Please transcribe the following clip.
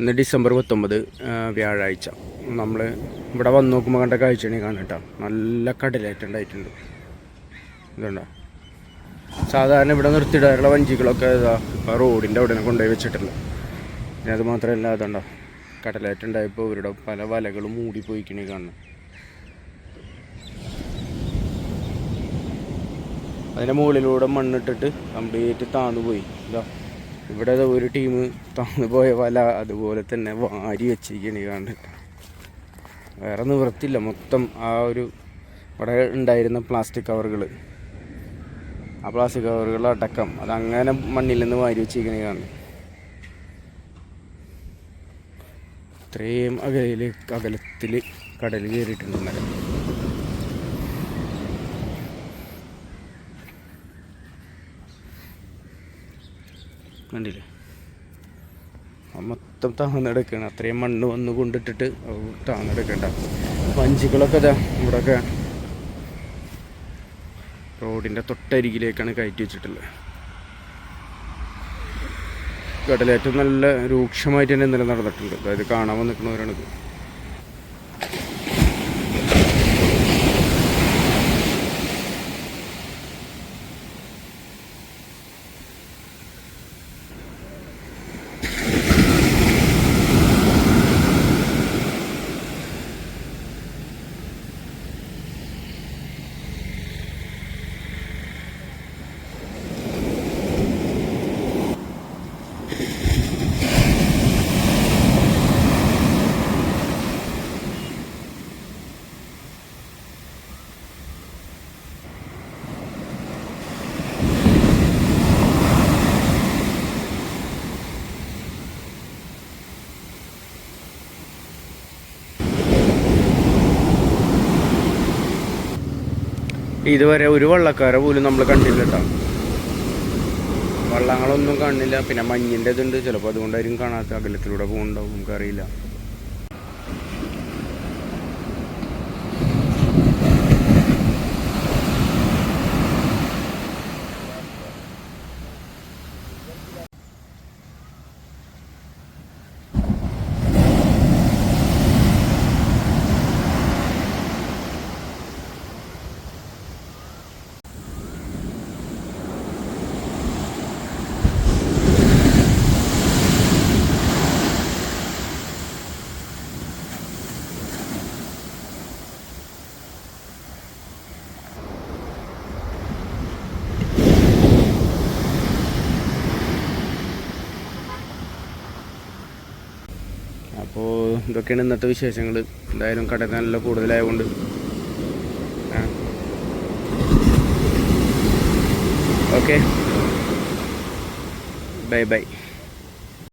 ഇന്ന് ഡിസംബർ പത്തൊമ്പത് വ്യാഴാഴ്ച. നമ്മൾ ഇവിടെ വന്ന് നോക്കുമ്പോൾ കണ്ട കാഴ്ചയാണ് കാണട്ടോ നല്ല കടലേറ്റുണ്ടായിട്ടുണ്ട് ഇതുണ്ടോ? സാധാരണ ഇവിടെ നിർത്തിയിടാറുള്ള വഞ്ചികളൊക്കെ ഇതാ ഇപ്പോൾ റോഡിന്റെ അവിടെ കൊണ്ടുപോയി വെച്ചിട്ടുണ്ട്. പിന്നെ അത് മാത്രമല്ല അതുണ്ടോ? കടലേറ്റുണ്ടായപ്പോൾ ഇവരുടെ പല വലകളും മൂടിപ്പോയിക്കണി കാണുന്നത് അതിന്റെ മുകളിലൂടെ മണ്ണിട്ടിട്ട് കംപ്ലീറ്റ് താന്നു പോയി ഇതാ. ഇവിടെ ഒരു ടീം തന്നുപോയ വല അതുപോലെ തന്നെ വാരി വെച്ചിരിക്കുകയാണ് ഈ കണ്ടിട്ട് വേറെ നിവൃത്തില്ല മൊത്തം ആ ഒരു ഇവിടെ ഉണ്ടായിരുന്ന പ്ലാസ്റ്റിക് കവറുകൾ ആ പ്ലാസ്റ്റിക് കവറുകൾ അടക്കം. അതങ്ങനെ മണ്ണിൽ നിന്ന് വാരി വെച്ചിരിക്കണേ കാണുന്നത്. ഇത്രയും അകലിൽ അകലത്തിൽ കടൽ കയറിയിട്ടുണ്ട് ഇന്നലെ. കണ്ടില്ലേ? മൊത്തം താന്നെടുക്കണം അത്രയും മണ്ണ് വന്ന് കൊണ്ടിട്ടിട്ട് താന്നെടുക്കണ്ട വഞ്ചികളൊക്കെ ഇതാ ഇവിടെയൊക്കെ റോഡിന്റെ തൊട്ടരികിലേക്കാണ് കയറ്റി വെച്ചിട്ടുള്ളത്. കടലേറ്റം നല്ല രൂക്ഷമായിട്ട് തന്നെ ഇന്നലെ നടന്നിട്ടുണ്ട്. അതായത് കാണാൻ വന്ന് ഇതുവരെ ഒരു വള്ളക്കാരെ പോലും നമ്മൾ കണ്ടില്ല കേട്ടോ. വള്ളങ്ങളൊന്നും കാണില്ല പിന്നെ മഞ്ഞിന്റെ ഇതുണ്ട്. ചിലപ്പോൾ അതുകൊണ്ടായിരിക്കും കാണാത്ത അകലത്തിലൂടെ പോകുന്നുണ്ടാവും. നമുക്കറിയില്ല. ഇതൊക്കെയാണ് ഇന്നത്തെ വിശേഷങ്ങൾ എന്തായാലും കടക്കാനെല്ലാം നല്ല കൂടുതലായതുകൊണ്ട് ഓക്കെ. Bye bye.